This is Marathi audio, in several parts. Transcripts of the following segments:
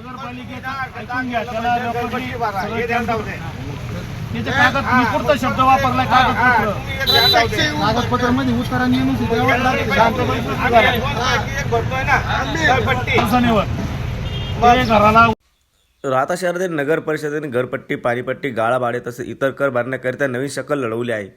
नगरपालिकेचं ऐकून घ्या त्याला रेकॉर्डिंग सगळं त्याचे कागद तुम्ही कोणता शब्द वापरलाय कागदपत्र उत्तरा घराला राहता शहरातील नगर परिषदेने घरपट्टी पाणीपट्टी गाळा भाडे तसेच इतर कर भरण्याकरिता नवीन शकल लढवली आहे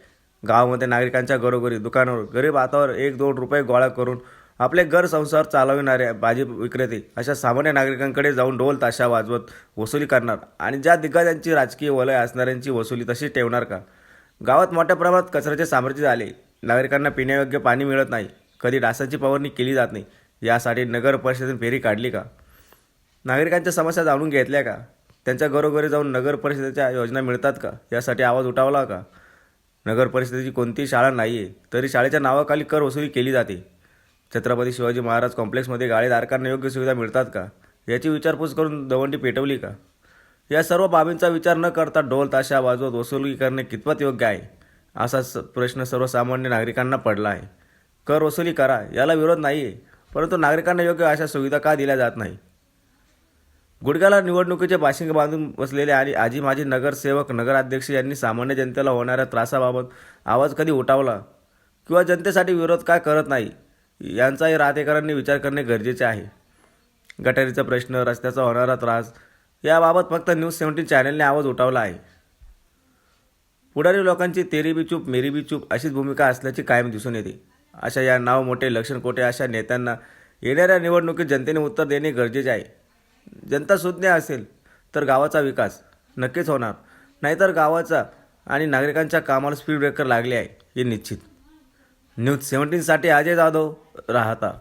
गावामध्ये नागरिकांच्या घरोघरी दुकानावर गरीब हातावर एक दोन रुपये गोळा करून आपले घर संसार चालविणारे भाजी विक्रेते अशा सामान्य नागरिकांकडे जाऊन ढोल ताशा वाजवत वसुली करणार. आणि ज्या दिग्गजांची राजकीय वलय असणाऱ्यांची वसुली तशी ठेवणार का? गावात मोठ्या प्रमाणात कचऱ्याचे साम्राज्य झाले. नागरिकांना पिण्यायोग्य पाणी मिळत नाही. कधी डासांची फवारणी केली जात नाही. यासाठी नगर परिषदेने फेरी काढली का? नागरिकांच्या समस्या जाणून घेतल्या का? त्यांच्या घरोघरी जाऊन नगर परिषदेच्या योजना मिळतात का? यासाठी आवाज उठावला का? नगर परिषदेची कोणतीही शाळा नाही आहे तरी शाळेच्या नावाखाली कर वसुली केली जाते. छत्रपती शिवाजी महाराज कॉम्प्लेक्समध्ये गाळेधारकांना योग्य सुविधा मिळतात का? याची विचारपूस करून दवंडी पेटवली का? या सर्व बाबींचा विचार न करता ढोल ताशा वाजवत वसुली करणे कितपत योग्य आहे? असा स प्रश्न सर्वसामान्य नागरिकांना पडला आहे. कर वसुली करा याला विरोध नाही आहे परंतु नागरिकांना योग्य अशा सुविधा का दिल्या जात नाही? गुडघ्याला निवडणुकीचे बाशिंग बांधून बसलेले आणि आजी माजी नगरसेवक नगराध्यक्ष यांनी सामान्य जनतेला होणाऱ्या त्रासाबाबत आवाज कधी उठावला? किंवा जनतेसाठी विरोध काय करत नाही? यांचाही राहतेकरांनी विचार करणे गरजेचे आहे. गटारीचा प्रश्न रस्त्याचा होणारा त्रास याबाबत फक्त न्यूज सेव्हन्टीन चॅनलने आवाज उठवला आहे. पुढारी लोकांची तेरी बी चूप मेरी बी चूप अशीच भूमिका असल्याची कायम दिसून येते. अशा या नाव मोठे लक्षण कोटे अशा नेत्यांना येणाऱ्या निवडणुकीत जनतेने उत्तर देणे गरजेचे आहे. जनता सुज्ञ असेल तर गावाचा विकास नक्कीच होणार नाहीतर गावाचा आणि नागरिकांच्या कामाला स्पीड ब्रेकर लागले आहे हे निश्चित. न्यूज सेव्हन्टीनसाठी अजय जाधव राहता.